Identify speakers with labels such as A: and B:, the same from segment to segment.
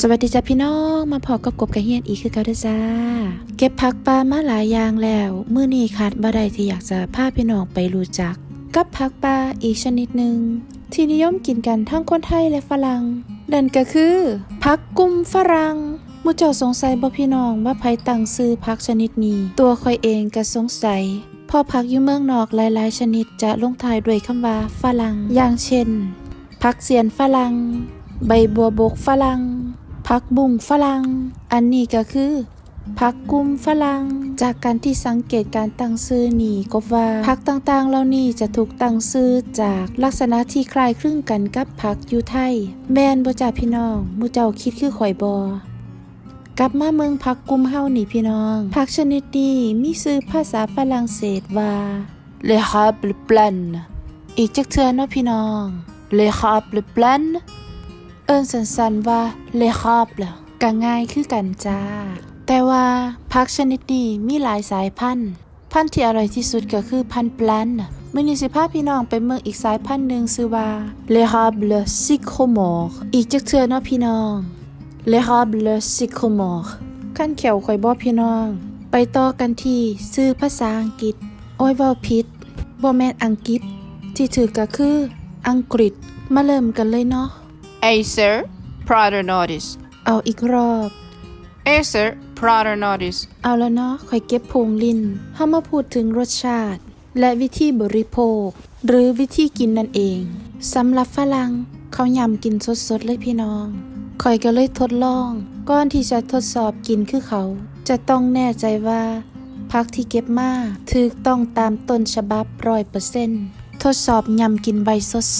A: สวัสดีจ้าพี่น้องมาพอกับกบกระเฮียนอีกคือเก่าเด้อจ้า เก็บผักปลามาหลายอย่างแล้วมื้อนี้ขาดบ่ได้ที่อยากจะพาพี่น้องไปรู้จัก กับผักปลาอีกชนิดหนึ่งที่นิยมกินกันทั้งคนไทยและฝรั่งนั่นก็คือผักกุ้มฝรั่งมูเจ้าสงสัยบ่พี่น้องว่าไผตั้งชื่อผักชนิดนี้ ตัวค่อยเองก็สงสัยพอผักอยู่เมืองนอกหลายๆ ชนิดจะลงท้ายด้วยคำว่าฝรั่งอย่างเช่นผักเสียนฝรั่งใบบัวบกฝรั่ง ผักบุ้งฝรั่ง อันนี้ก็คือผักกุมฝรั่ง จากการที่สังเกตการตั้งชื่อนี้ก็ว่าผักต่างๆ เหล่านี้จะถูกตั้งชื่อจากลักษณะที่คล้ายคลึงกันกับผักยูไทย แมนบ่จ้าพี่น้องมูเจ้าคิดคือข่อยบ่กลับมาเมืองผักกุมเฮานี่พี่น้องผักชนิดนี้มีชื่อภาษาฝรั่งเศสว่า Le Hable Blanc อีกจักเทื่อเนาะพี่น้อง Le Hable Blanc เอิ้นสั้นๆว่าเลคอบล่ะก็ง่ายคือกันจ้า แต่ว่าผักชนิดนี้มีหลายสายพันธุ์ พันธุ์ที่อร่อยที่สุดก็คือพันธุ์แปลนมื่อนี้สิพาพี่น้องไปเมืองอีกสายพันธุ์หนึ่งชื่อว่าเลฮอบเลซิโคมอร์อีกจักเทือเนาะพี่น้องเลฮอบเลซิโคมอร์ขั้นเขียวข่อยบ่พี่น้อง ไปต่อกันที่ชื่อภาษาอังกฤษ โอ้ยว้าผิดบ่แม่นอังกฤษ ที่ถือก็คืออังกฤษมาเริ่มกันเลยเนาะ
B: Acer protonotis.
A: เอาอีกรอบ
B: Acer protonotis.
A: เอาแล้วเนาะค่อยเก็บพุงลิ้นเฮามาพูดถึงรสชาติ และวิธีบริโภค หรือวิธีกินนั่นเองสำหรับฝรั่งเขายำกินสดๆเลยพี่น้องข่อยก็เลยทดลองก่อนที่จะทดสอบกินคือเขา จะต้องแน่ใจว่าผักที่เก็บมาถูกต้องตามต้นฉบับร้อยเปอร์เซ็นต์ ทดสอบยำกินใบ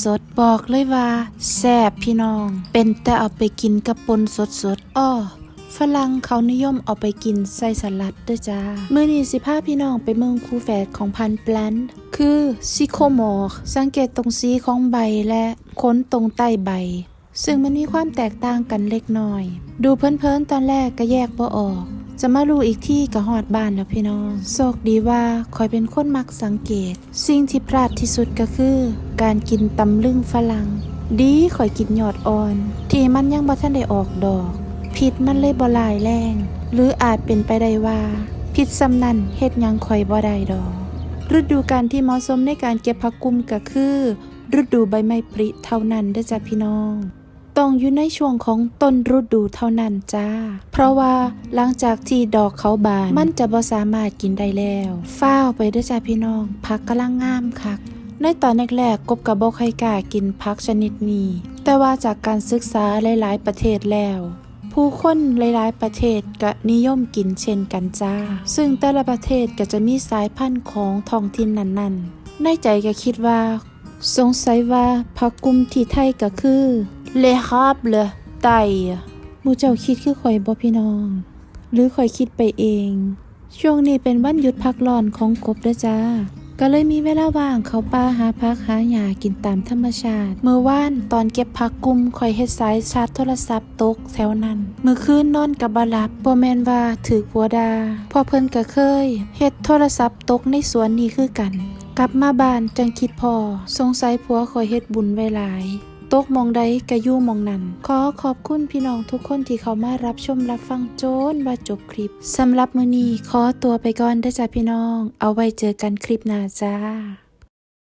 A: สดๆบอกเลยว่าแซ่บพี่น้อง เป็นแต่เอาไปกินกับปนสดๆอ้อฝรั่งเขานิยมเอาไปกินใส่สลัดด้วยจ้า มื้อนี้สิพาพี่น้องไปเมืองคูแฝดของพันแปลนคือซิโคมอร์สังเกตตรงสีของใบและค้นตรงใต้ใบ ซึ่งมันมีความแตกต่างกันเล็กน้อย ดูเพลินๆตอนแรกก็แยกบ่ออก จะมารู้อีกที่ก็หอดบ้านแล้วพี่น้องโชคดีว่าคอยเป็นคนมักสังเกต สิ่งที่พลาดที่สุดก็คือ การกินตำลึงฝรั่งดีคอยกินยอดอ่อน ที่มันยังบ่ทันได้ออกดอกพิษมันเลยบ่ลายแรง หรืออาจเป็นไปได้ว่าพิษสำนันเฮ็ดยังข่อยบ่ได้ดอกฤดูการที่เหมาะสมในการเก็บผักกุมก็คือ ฤดูใบไม้ผลิเท่านั้นเด้อจ้ะพี่น้อง ต้องอยู่ในช่วงของต้นฤดูเท่านั้นจ้า เพราะว่าหลังจากที่ดอกเขาบาน มันจะบ่สามารถกินได้แล้วฟ้าวไปด้อจ้ะพี่น้องผักกำลังงามคักในตอนแรกๆกบกับบ่ใครกล้ากินผักชนิดนี้ แต่ว่าจากการศึกษาหลายๆประเทศแล้ว ผู้คนหลายๆประเทศก็นิยมกินเช่นกันจ้า ซึ่งแต่ละประเทศก็จะมีสายพันธุ์ของท้องถิ่นนั้นๆ ในใจก็คิดว่า สงสัยว่าผักกุมที่ไทยก็คือ เลฮาบเลยไตหมูเจ้าคิดคือข่อยบ่พี่น้อง หรือข่อยคิดไปเอง ช่วงนี้เป็นวันหยุดพักร้อนของกบด้อจ้า ก็เลยมีเวลาว่างเขาป่าหาพักหาหญ้ากินตามธรรมชาติ เมื่อวานตอนเก็บผักกุมข่อยเฮ็ดสายชาร์จโทรศัพท์ตกแถวนั้นเมื่อคืนนอนกับบหลับบ่แม่นว่าถือผัวดาพอเพิ่นก็เคยเฮ็ดโทรศัพท์ตกในสวนนี้คือกัน กลับมาบ้านจังคิดพอ สงสัยผัวข่อยเฮ็ดบุญไว้หลาย ตกมองใดกะยู่มองนั้น ขอขอบคุณพี่น้องทุกคนที่เขามารับชมรับฟังโจนว่าจบคลิปสำหรับมื้อนี้ขอตัวไปก่อนเด้อจ้าพี่น้อง เอาไว้เจอกันคลิปหน้าจ้า